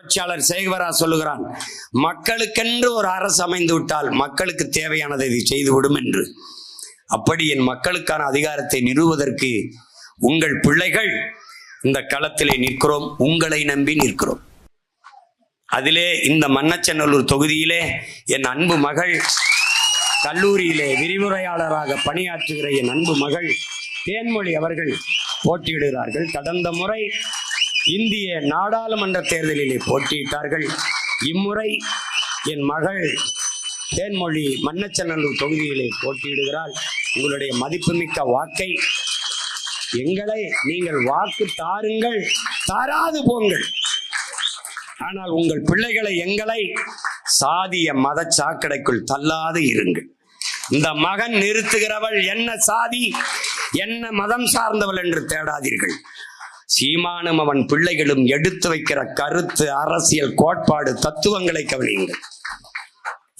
புரட்சியாளர் சேகவரா சொல்லுகிறான் மக்களுக்கென்று ஒரு அரசு அமைந்து விட்டால் மக்களுக்கு தேவையானதை இது செய்துவிடும் என்று. அப்படி என் மக்களுக்கான அதிகாரத்தை நிறுவுவதற்கு உங்கள் பிள்ளைகள் இந்த களத்திலே நிற்கிறோம் உங்களை நம்பி நிற்கிறோம். அதிலே இந்த மன்னச்சநல்லூர் தொகுதியிலே என் அன்பு மகள் கல்லூரியிலே விரிவுரையாளராக பணியாற்றுகிற என் அன்பு மகள் தேன்மொழி அவர்கள் போட்டியிடுகிறார்கள். கடந்த முறை இந்திய நாடாளுமன்ற தேர்தலிலே போட்டியிட்டார்கள். இம்முறை என் மகள் தேன்மொழி மன்னச்சநல்லூர் தொகுதியிலே போட்டியிடுகிறாள். உங்களுடைய மதிப்புமிக்க வாக்கை எங்களை நீங்கள் வாக்கு தாருங்கள் தாராது போங்கள். ஆனால் உங்கள் பிள்ளைகளை எங்களை சாதிய மத சாக்கடைக்குள் தள்ளாது இருங்கள். இந்த மகன் நிறுத்துகிறவள் என்ன சாதி என்ன மதம் சார்ந்தவள் என்று தேடாதீர்கள். சீமானும் அவன் பிள்ளைகளும் எடுத்து வைக்கிற கருத்து அரசியல் கோட்பாடு தத்துவங்களை கவனியுங்கள்.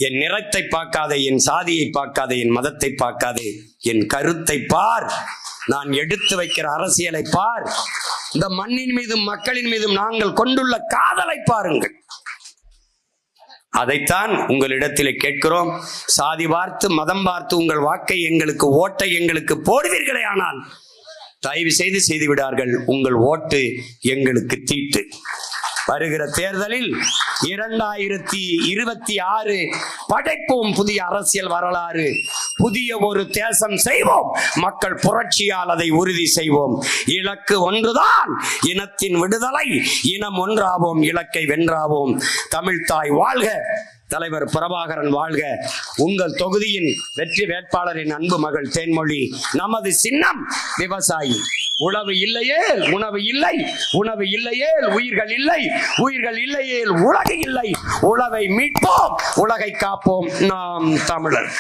என் நிறத்தை பார்க்காதே என் சாதியை பார்க்காதே என் மதத்தை பார்க்காதே என் கருத்தை பார். நான் எடுத்து வைக்கிற அரசியலை பார். இந்த மண்ணின் மீதும் மக்களின் மீதும் நாங்கள் கொண்டுள்ள காதலை பாருங்கள். அதைத்தான் உங்களிடத்திலே கேட்கிறோம். சாதி பார்த்து மதம் பார்த்து உங்கள் வாக்கை எங்களுக்கு ஓட்டை எங்களுக்கு போடுவீர்களே ஆனால் தயவு செய்து செய்து விடார்கள் உங்கள் ஓட்டு எங்களுக்கு தீட்டு. வருகிற தேர்தலில் இரண்டாயிரத்தி இருபத்தி ஆறு படைப்போம் புதிய அரசியல் வரலாறு புதிய ஒரு தேசம் செய்வோம். மக்கள் புரட்சியால் அதை உறுதி செய்வோம். இலக்கு ஒன்றுதான். இனத்தின் விடுதலை. இனம் ஒன்றாவோம். இலக்கை வென்றாவோம். தமிழ்தாய் வாழ்க. தலைவர் பிரபாகரன் வாழ்க. உங்கள் தொகுதியின் வெற்றி வேட்பாளரின் அன்பு மகள் தேன்மொழி. நமது சின்னம் விவசாயி. உணவு இல்லையே உணவு இல்லை. உணவு இல்லையே உயிர்கள் இல்லை. உயிர்கள் இல்லையே உலகு இல்லை. உழவை மீட்போம். உலகை காப்போம். நாம் தமிழர்.